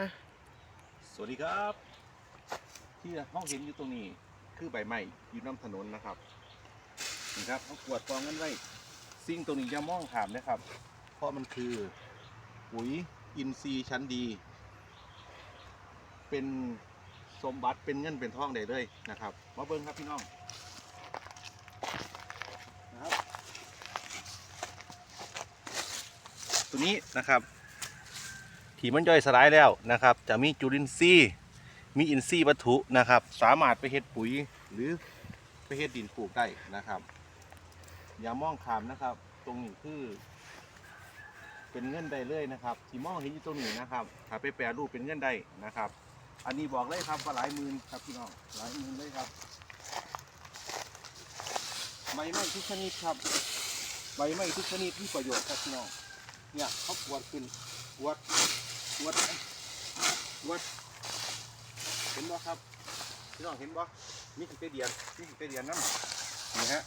ฮะ สวัสดีครับ ที่ห้องเห็นอยู่ตรงนี้ คือใบไม้อยู่น้ำถนนนะครับนี่ครับเอาขวดกองกันไว้สิ่งตรงนี้อย่ามองขามนะครับ เพราะมันคือปุ๋ยอินทรีย์ชั้นดี เป็นสมบัติเป็นเงินเป็นทองได้เลยนะครับมาเบิ้งครับพี่น้องนะครับ ตัวนี้นะครับ ที่มันย่อยสลายแล้วนะครับ จะมีจุลินทรีย์มีอินทรีย์วัตถุนะครับ สามารถไปเฮ็ดปุ๋ยหรือไปเฮ็ดดินปลูกได้นะครับ อย่ามองขามนะครับ ตรงนี้คือ เป็นเงินได้เลยนะครับ ที่มองเห็นอยู่ตรงนี้นะครับถ้าไปแปรรูปเป็นเงินได้นะครับ อันนี้บอกเลยครับว่าหลายหมื่นครับพี่น้องหลายหมื่นเลยครับใบไม้ทุกชนิดครับใบไม้ทุกชนิดมีประโยชน์ครับพี่น้องเนี่ยเขาปวดขึ้นปวด วดวดเห็นบ่ครับพี่น้องเห็นบ่นี่คือเตเดียนนี่คือเตเดียนน้ำนี่ฮะ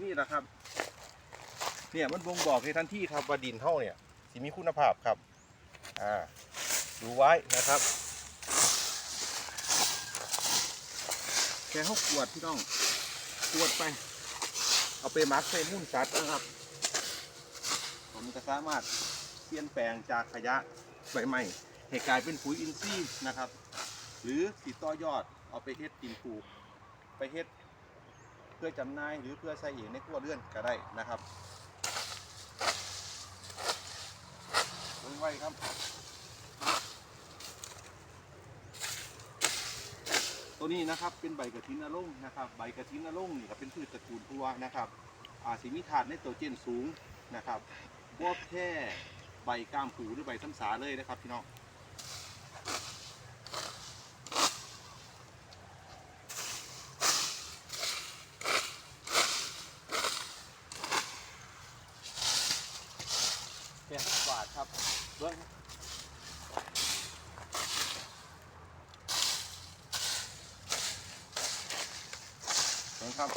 นี่แหละครับ เนี่ยมันบ่งบอกในทันทีครับว่าดินเท่าเนี่ยสิมีคุณภาพครับอ่าดูไว้นะครับแค่เขาขวดพี่น้องขวดไป เอาไปหมักใส่มุ่นสัตว์นะครับ ผมจะสามารถเปลี่ยนแปลงจากขยะ ใบไม้ให้กลายเป็นปุ๋ยอินทรีย์นะครับ หรือติดต่อยอดเอาไปเฮ็ดดินปลูก ไปเฮ็ดเพื่อจำหน่ายหรือเพื่อใช้เองในครัวเรือนก็ได้นะครับเบิ่งไว้ครับ ตัวนี้นะครับเป็นใบกระถินนรงค์นะครับ ใบกระถินนรงค์นี่ก็เป็นพืชตระกูลตัวนะครับอาสิมีธาตุไนโตรเจนสูงนะครับบ่แค่ ใบก้ามปูหรือใบซ้ำสาเลยนะครับพี่น้องแค่ห้าบาทครับเบิ้งเบิ้งครับ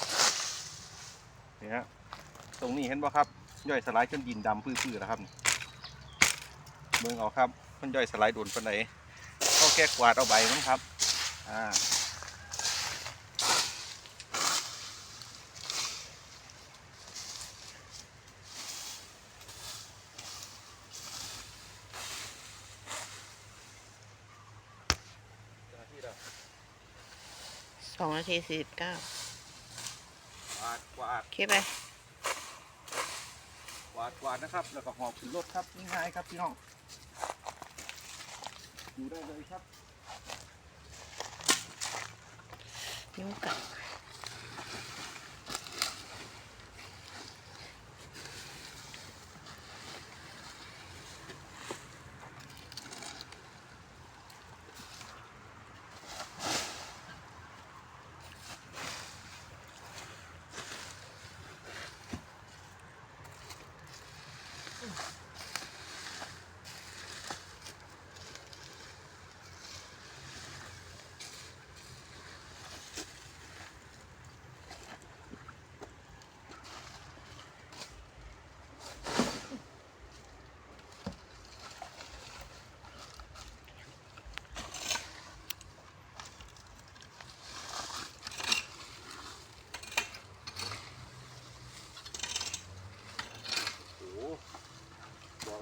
นี่ฮะตรงนี้เห็นป่ะครับ ย่อยสลายจนดินดำพื้อๆแล้วครับ เบิ้งเอาครับมันย่อยสลายโดนปันไหนก็แค่กวาดเอาใบมันครับอ่าเจ้าหน้าที่เราสองนาทีสี่สิบเก้ากวาดกวาดโอเคไปกวาดกวาดนะครับ แล้วก็หอบขึ้นรถครับง่ายๆครับพี่น้อง อยู่ได้เลยครับนิ้วกัด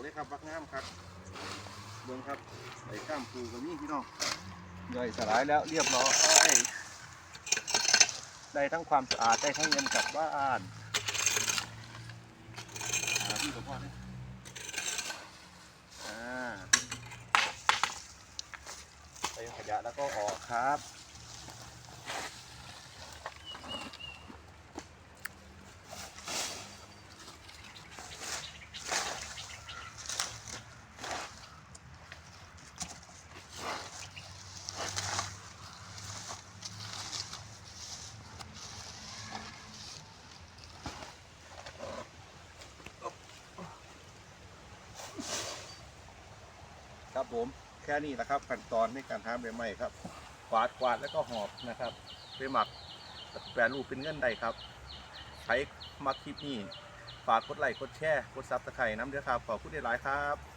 เลยครับบักงามครับเบิ่งครับไอ้ก้ามปูกับนี่พี่น้องย่อยสลายแล้วเรียบร้อย ได้ทั้งความสะอาดได้ทั้งเงินกลับบ้านพี่กับพ่อเนี่ยอ่าไปขยะแล้วก็ออกครับ ครับผมแค่นี้แหละครับขั้นตอนในการทำใบไม้ครับกวาดกวาดแล้วก็หอบนะครับไปหมักแปรรูปเป็นเงินใดครับใช้มักคลิปนี้ฝากกดไลค์กดแชร์กดซับสไครต์น้ำเด้อครับขอบคุณหลายครับ